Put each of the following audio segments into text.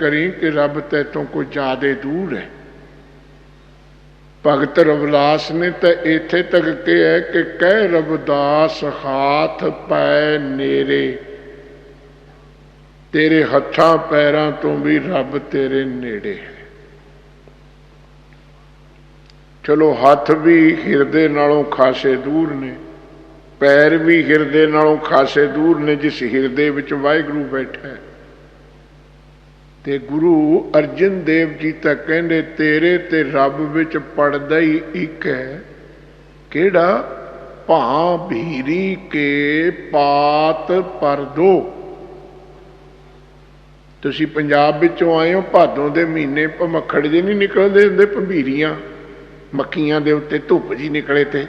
ਕਰੀ ਕਿ ਰੱਬ ਤੇਤੋਂ ਕੋਈ ਜ਼ਿਆਦੇ ਦੂਰ ਹੈ। ਭਗਤ ਰਵਿਦਾਸ ਨੇ ਤਾਂ ਇੱਥੇ ਤੱਕ ਕਿਹਾ ਕਿ ਕਹਿ ਰਬਦਾਸ ਹਾਥ ਪੈ ਨੇਰੇ, ਤੇਰੇ ਹੱਥਾਂ, ਪੈਰਾਂ ਤੋਂ ਵੀ ਰੱਬ ਤੇਰੇ ਨੇੜੇ ਹੈ। ਚਲੋ ਹੱਥ ਵੀ ਹਿਰਦੇ ਨਾਲੋਂ ਖਾਸੇ ਦੂਰ ਨੇ, ਪੈਰ ਵੀ ਹਿਰਦੇ ਨਾਲੋਂ ਖਾਸੇ ਦੂਰ ਨੇ, ਜਿਸ ਹਿਰਦੇ ਵਿੱਚ ਵਾਹਿਗੁਰੂ ਬੈਠਾ ਹੈ। ਤੇ ਗੁਰੂ ਅਰਜਨ ਦੇਵ ਜੀ ਤਾਂ ਕਹਿੰਦੇ, ਤੇਰੇ ਤੇ ਰੱਬ ਵਿੱਚ ਪੜਦਾ ਹੀ ਇੱਕ ਹੈ। ਕਿਹੜਾ? ਭਾਂ ਭੀਰੀ ਕੇ ਪਾਤ ਪਰਦੋ ਤੁਸੀਂ ਪੰਜਾਬ ਵਿੱਚੋਂ ਆਏ ਹੋ, ਭਾਦੋਂ ਦੇ ਮਹੀਨੇ ਭਮੱਖੜ ਜੇ ਨਹੀਂ ਨਿਕਲਦੇ ਹੁੰਦੇ, ਭੰਬੀਰੀਆਂ ਮੱਕੀਆਂ ਦੇ ਉੱਤੇ ਧੁੱਪ ਜੀ ਨਿਕਲੇ ਤੇ।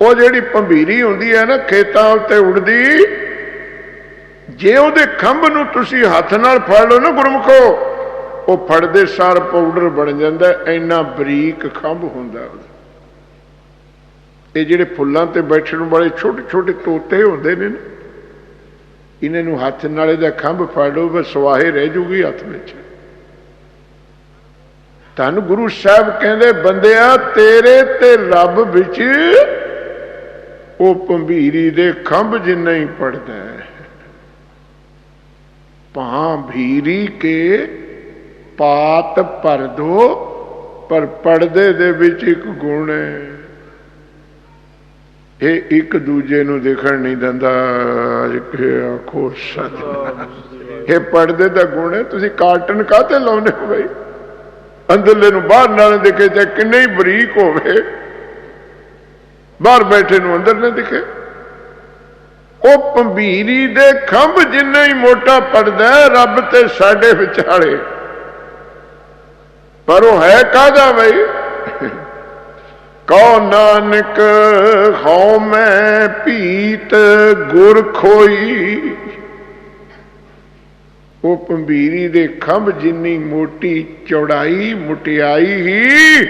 ਉਹ ਜਿਹੜੀ ਭੰਬੀਰੀ ਹੁੰਦੀ ਹੈ ਨਾ, ਖੇਤਾਂ ਉੱਤੇ ਉੱਡਦੀ ਜੇ ਉਹਦੇ ਖੰਭ ਨੂੰ ਤੁਸੀਂ ਹੱਥ ਨਾਲ ਫੜ ਲਓ ਨਾ ਗੁਰਮਖੋ, ਉਹ ਫੜਦੇ ਸਾਰ ਪਾਊਡਰ ਬਣ ਜਾਂਦਾ, ਇੰਨਾ ਬਰੀਕ ਖੰਭ ਹੁੰਦਾ ਉਹਦਾ। ਇਹ ਜਿਹੜੇ ਫੁੱਲਾਂ ਤੇ ਬੈਠਣ ਵਾਲੇ ਛੋਟੇ ਛੋਟੇ ਤੋਤੇ ਹੁੰਦੇ ਨੇ ਨਾ, ਇਹਨਾਂ ਨੂੰ ਹੱਥ ਨਾਲ ਇਹਦਾ ਖੰਭ ਫੜ ਲਓ, ਬਸ ਸਵਾਹੇ ਰਹਿ ਜੂਗੀ ਹੱਥ ਵਿੱਚ। ਤੁਹਾਨੂੰ ਗੁਰੂ ਸਾਹਿਬ ਕਹਿੰਦੇ, ਬੰਦਿਆ, ਤੇਰੇ ਤੇ ਰੱਬ ਵਿੱਚ ਉਹ ਭੰਬੀਰੀ ਦੇ ਖੰਭ ਜਿੰਨਾ ਹੀ ਪੜਦਾ ਹੈ। ਭਾਂ ਭੀਰੀ ਕੇ ਪਾਤ ਭਰ ਦੋ, ਪਰ ਪਰਦੇ ਦੇ ਵਿੱਚ ਇੱਕ ਗੁਣ ਹੈ। ਇਹ ਇੱਕ ਦੂਜੇ ਨੂੰ ਦੇਖਣ ਨਹੀਂ ਦਿੰਦਾ। ਕਿ ਆਖੋ ਸੱਚ। ਇਹ ਪਰਦੇ ਦਾ ਗੁਣ ਹੈ। ਤੁਸੀਂ ਕਾਰਟਨ ਕਾਤੇ ਲਾਉਂਦੇ ਹੋ ਬਈ? ਅੰਦਰਲੇ ਨੂੰ ਬਾਹਰ ਨਾਲ ਦਿਖੇ ਤੇ ਕਿੰਨੇ ਹੀ ਬਰੀਕ ਹੋਵੇ। ਬਾਹਰ ਬੈਠੇ ਨੂੰ ਅੰਦਰ ਨਾ ਦਿਖੇ। ਉਹ ਪੰਬੀਰੀ ਦੇ ਖੰਭ ਜਿੰਨਾ ਹੀ ਮੋਟਾ ਪੜਦਾ ਰੱਬ ਤੇ ਸਾਡੇ ਵਿਚਾਲੇ। ਪਰ ਉਹ ਹੈ ਕਾਦਾ ਬਈ? ਕਉ ਨਾਨਕ, ਹਉ ਮੈਂ ਭੀਤ ਗੁਰ ਖੋਈ। ਉਹ ਪੰਬੀਰੀ ਦੇ ਖੰਭ ਜਿੰਨੀ ਮੋਟੀ ਚੌੜਾਈ, ਮੁਟਿਆਈ ਹੀ